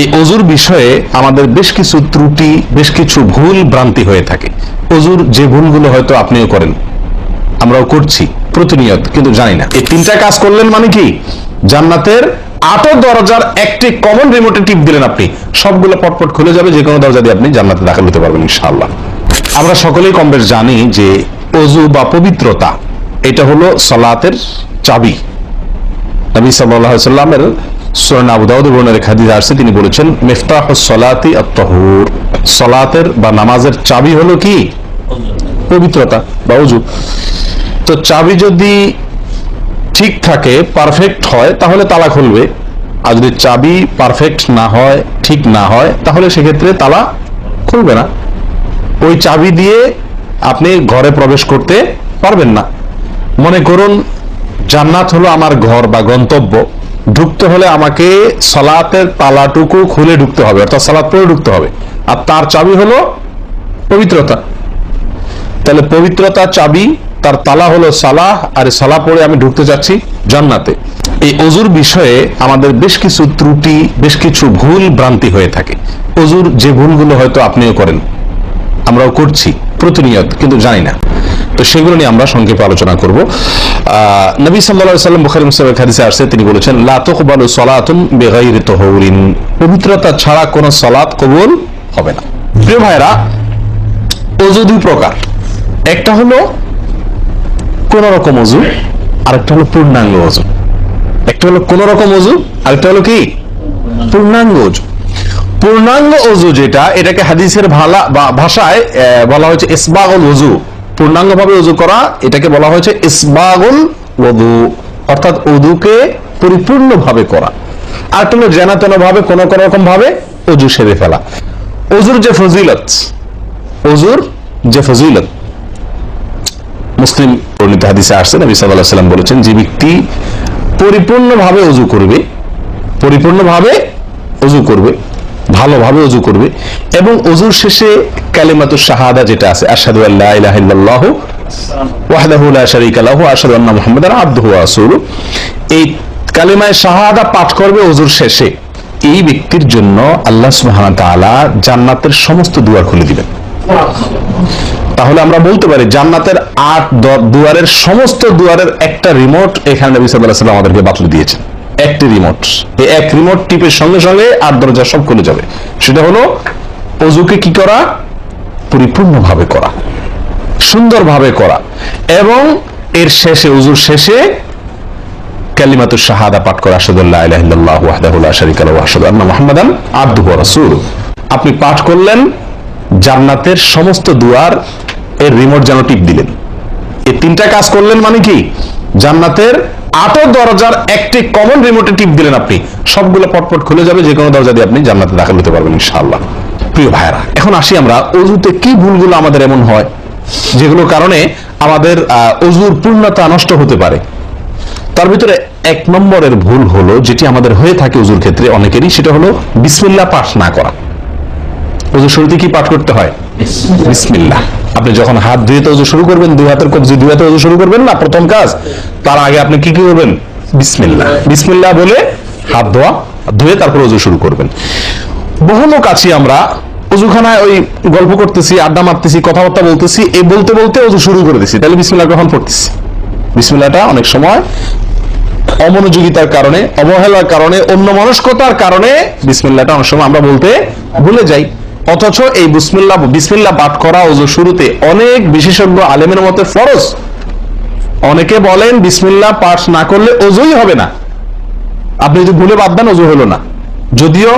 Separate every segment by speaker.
Speaker 1: এই অজুর বিষয়ে আমাদের বেশ কিছু ত্রুটি, বেশ কিছু ভুল ভ্রান্তি হয়ে থাকে। অজুর যে ভুলগুলো হয়তো আপনিও করেন, আমরাও করছি, প্রতিনিয়ত, কিন্তু জানি না। এই তিনটা কাজ করলেন মানে কি? জান্নাতের আটো দরজার একটি কমন রিমোটে টিপ দিলেন আপনি। সবগুলো পটপট খুলে যাবে, যে কোনো দরজা দিয়ে আপনি জান্নাতে দাখিল হতে পারবেন, ইনশাআল্লাহ। আমরা সকলেই কম বেশ জানি যে অজু বা পবিত্রতা, এটা হলো সলাতের চাবি। নবী আলাইহি সাল্লামের সুরান আবু দাউদ বর্ণের হাদিস আসছে, তিনি বলেছেন, মিফতাহ সলাতি আত-তাহুর। সলাতের বা নামাজের চাবি হলো কি? পবিত্রতা বা অজু তো চাবি যদি ঠিক থাকে পারফেক্ট হয়, তাহলে তালা খুলবে। আর যদি চাবি পারফেক্ট না হয়, ঠিক না হয়, তাহলে সেক্ষেত্রে তালা খুলবে না। ওই চাবি দিয়ে আপনি ঘরে প্রবেশ করতে পারবেন না। মনে করুন, জান্নাত হলো আমার ঘর বা গন্তব্য। ঢুকতে হলে আমাকে সলাতের তালাটুকু খুলে ঢুকতে হবে, অর্থাৎ সালাত পরে ঢুকতে হবে। আর তার চাবি হলো পবিত্রতা। তাহলে পবিত্রতা চাবি, তার তালা হলো সালাহ, আর সালা পরে আমি ঢুকতে যাচ্ছি জান্নাতে। এই অজুর বিষয়ে আমাদের বেশ কিছু ত্রুটি, বেশ কিছু ভুল ভ্রান্তি হয়ে থাকে। অজুর যে ভুলগুলো হয়তো আপনিও করেন, আমরাও করছি প্রতিনিয়ত, কিন্তু জানি না। তো সেগুলো নিয়ে আমরা সংক্ষেপে আলোচনা করব। নবী আলাইহি সাল্লাম বুখারী মুসলিমের হাদিসে আসছে, তিনি বলেছেন, লা তুকবালু সালাতুন বিগাইরি তাহুরিন। পবিত্রতা ছাড়া কোনো সালাত কবুল হবে না। প্রিয় ভাইরা অজু দুই প্রকার। একটা হলো কোন রকম অজু, আরেকটা হলো পূর্ণাঙ্গ অজু। একটা হলো কোন রকম অজু, আরেকটা হলো কি? পূর্ণাঙ্গ অজু। পূর্ণাঙ্গ অজু যেটা, এটাকে হাদিসের ভালা ভাষায় বলা হয়েছে ইসবাগুল অজু পূর্ণাঙ্গ ভাবে অজু করা, এটাকে বলা হয়েছে ইসবাগুল ওযু। অর্থাৎ অজুকে পরিপূর্ণ ভাবে করা। আর একটা হলো জেনাতেন ভাবে কোন কোন রকম ভাবে অজু সেরে ফেলা। অজুর যে ফজিলত অজুর যে ফজিলত। মুসলিম বর্ণিত হাদিসে আসছে, নবী আলাইহি সাল্লাম বলেছেন, যে ব্যক্তি পরিপূর্ণভাবে অজু করবে, পরিপূর্ণভাবে অজু করবে ভালোভাবে অজু করবে। এবং অজুর শেষে কালিমাতুশ শাহাদা যেটা আছে, আশহাদু আল্লা ইলাহা ইল্লাল্লাহ ওয়াহদাহু লা শারীকা লাহু আশহাদু আন্না মুহাম্মাদান আবদুহু ওয়া রাসূলুহু। এই শাহাদা পাঠ করবে অজুর শেষে। এই ব্যক্তির জন্য আল্লাহ সুবহানাহু জান্নাতের সমস্ত দুয়ার খুলে দিবেন। তাহলে আমরা বলতে পারি, জান্নাতের আট দুয়ারের সমস্ত দুয়ারের একটা রিমোট এখানে নবী আমাদেরকে বাতলে দিয়েছেন। একটি রিমোট এই এক রিমোট টিপের সঙ্গে সঙ্গে আট দরজা সব খুলে যাবে। সেটা হলো, অজুকে কি করা? পরিপূর্ণভাবে করা। সুন্দরভাবে করা। এবং এর শেষে, অজুর শেষে কালিমাতুশ শাহাদা পাঠ করা। আশহাদু আল্লা ইলাহা ইল্লাল্লাহু ওয়াহদাহু লা শারীকা লাহু ওয়া আশহাদু আন্না মুহাম্মাদান আবদুহু ওয়া রাসূলুহু। আপনি পাঠ করলেন, জান্নাতের সমস্ত দুয়ার এর রিমোট যেন টিপ দিলেন। এই তিনটা কাজ করলেন মানে কি? জান্নাতের আটো দরজার একটি কমন রিমোটে টিপ দিলেন আপনি। সবগুলো পটপট খুলে যাবে যে কোনো দরজা দিয়ে আপনি জান্নাতে দাখিল হতে পারবেন ইনশাআল্লাহ। প্রিয় ভাইরা এখন আসি আমরা অজুতে কি ভুলগুলো আমাদের এমন হয় যেগুলোর কারণে আমাদের অজুর পূর্ণতা নষ্ট হতে পারে। তার ভিতরে এক নম্বরের ভুল হলো যেটি আমাদের হয়ে থাকে উজুর ক্ষেত্রে অনেকেরই সেটা হলো বিসমিল্লাহ পাঠ না করা। উজু শুরুতে কি পাঠ করতে হয়? বিসমিল্লাহ। আপনি যখন হাত ধুয়ে তো শুরু করবেন, দুই হাতের কবজি দুই হাতে শুরু করবেন না প্রথম কাজ, তার আগে আপনি কি কি করবেন? বিসমিল্লাহ। বিসমিল্লাহ বলে হাত ধোয়া, ধুয়ে তারপর উজু শুরু করবেন। বহু লোক আছি আমরা উজুখানায় ওই গল্প করতেছি, আড্ডা মারতেছি, কথাবার্তা বলতেছি, এই বলতে বলতে উজু শুরু করে দিছি। তাহলে বিসমিল্লাহ গ্রহণ পড়তেছি? বিসমিল্লাহটা অনেক সময় অমনোযোগিতার কারণে, অবহেলার কারণে অন্য মনস্কতার কারণে বিসমিল্লাহটা অনেক সময় আমরা বলতে ভুলে যাই। অথচ এই বিসমিল্লাহ বিসমিল্লাহ পাঠ করা ওজু শুরুতে অনেক বিশেষজ্ঞ আলেমের মতে ফরজ। অনেকে বলেন বিসমিল্লাহ পাঠ না করলে ওজুই হবে না। আপনি যদি ভুলে বাদ দেন অজু হলো না। যদিও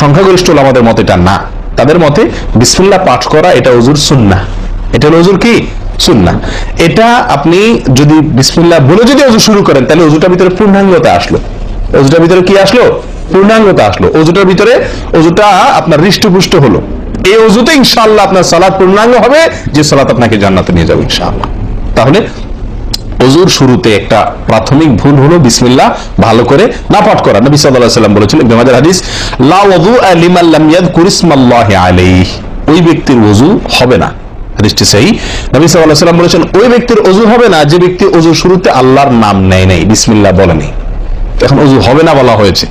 Speaker 1: সংখ্যাগরিষ্ঠ আমাদের মতে এটা না। তাদের মতে বিসমিল্লাহ পাঠ করা এটা অজুর সুন্না এটা হলো অজুর কি? সুন্না এটা আপনি যদি বিসমিল্লাহ বলে যদি অজু শুরু করেন, তাহলে অজুটার ভিতরে পূর্ণাঙ্গতা আসলো। অজুটার ভিতরে কি আসলো? পূর্ণাঙ্গতা আসলো। অজুটার ভিতরে অজুটা আপনার হৃষ্টপুষ্ট হলো। এই অজুতে ইনশাআল্লাহ আপনার সালাত পূর্ণাঙ্গ হবে, যে সালাত আপনাকে জান্নাতে নিয়ে যাবে ইনশাআল্লাহ। তাহলে অজুর শুরুতে একটা প্রাথমিক ভুল হলো, বিসমিল্লাহ, ভালো করে না পাঠ করা। নবী সাল্লাল্লাহু আলাইহি সাল্লাম বলেছিলেন বিমাদের হাদিস, লা ওযু লিমান লাম ইয়াযকুর ইসমাল্লাহি আলাইহি। ওই ব্যক্তির ওযু হবে না। হাদিসটি সেই নবী সাল্লাল্লাহু আলাইহি বলেছেন, ওই ব্যক্তির ওযু হবে না, যে ব্যক্তি ওযু শুরুতে আল্লাহর নাম নেয় নাই। বিসমিল্লাহ বলেনি। এখন ওযু হবে না বলা হয়েছে।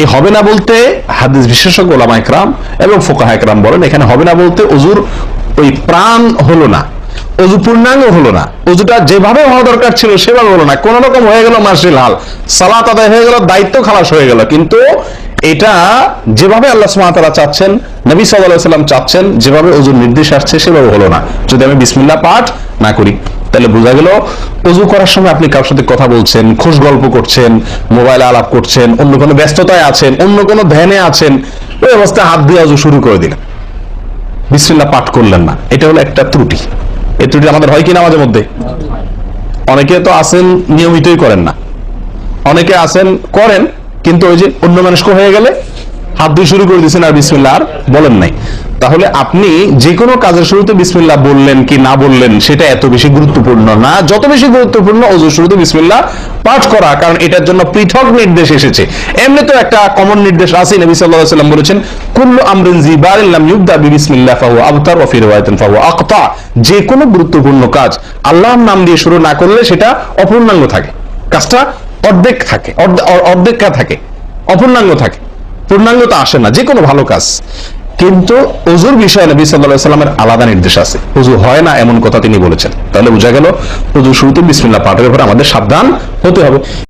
Speaker 1: এই হবে না বলতে হাদিস বিশেষজ্ঞ ওলামা একরাম এবং ফোকাহা একরাম বলেন, এখানে হবে না বলতে অজুর ওই প্রাণ হলো না অজু পূর্ণাঙ্গ হলো না অজুটা যেভাবে হওয়া দরকার ছিল সেভাবে হলো না, কোন রকম হয়ে গেল মার্শাল হাল, সালাত আদায় হয়ে গেল, দায়িত্ব খালাস হয়ে গেল, কিন্তু এটা যেভাবে আল্লাহ সুবহানাহু চাচ্ছেন, নবী আলাইহি সাল্লাম চাচ্ছেন, যেভাবে অজুর নির্দেশ আসছে সেভাবে হলো না। যদি আমি বিসমিল্লা পাঠ না করি তাহলে বোঝা গেল অজু করার সময় আপনি কারোর সাথে কথা বলছেন, খোশ গল্প করছেন, মোবাইলে আলাপ করছেন, অন্য কোনো ব্যস্ততায় আছেন, অন্য কোনো ধ্যানে আছেন, ওই অবস্থায় হাত দিয়ে অজু শুরু করে দিলেন। বিসমিল্লাহ পাঠ করলেন না। এটা হলো একটা ত্রুটি। এই ত্রুটি আমাদের হয় কিনা মাঝে মধ্যে? অনেকে তো আছেন, নিয়মিতই করেন না। অনেকে আছেন, করেন, কিন্তু ওই যে অন্য মানুষকে হয়ে গেলে হাত দিয়ে শুরু করে দিয়েছেন আর বিসমিল্লাহ আর বলেন নাই। তাহলে আপনি যে কোনো কাজের শুরুতে বিসমিল্লাহ বললেন কি না বললেন, সেটা এত বেশি গুরুত্বপূর্ণ না। যত বেশি গুরুত্বপূর্ণ ওজুর শুরুতে বিসমিল্লাহ পাঠ করা, কারণ এটার জন্য পৃথক নির্দেশ এসেছে। এমনি তো একটা কমন নির্দেশ আছে, নবী সাল্লাল্লাহু আলাইহি ওয়াসাল্লাম বলেছেন, কুল্লু আমরিন জিবারিন লাম ইউবদা বিবিসমিল্লাহ ফাহুয়া আবতার ওয়া ফি ফাহুয়া আকতা। যে কোনো গুরুত্বপূর্ণ কাজ আল্লাহর নাম দিয়ে শুরু না করলে সেটা অপূর্ণাঙ্গ থাকে। কাজটা অর্ধেক থাকে, অর্ধে- অর- থাকে, অপূর্ণাঙ্গ থাকে। পূর্ণাঙ্গ তো আসে না যে কোনো ভালো কাজ। কিন্তু অজুর বিষয়ে নবী আলাইহি সাল্লামের আলাদা নির্দেশ আছে। অজু হয় না এমন কথা তিনি বলেছেন। তাহলে বোঝা গেল অজু শুরুতে বিসমিল্লা পাঠের উপরে আমাদের সাবধান হতে হবে।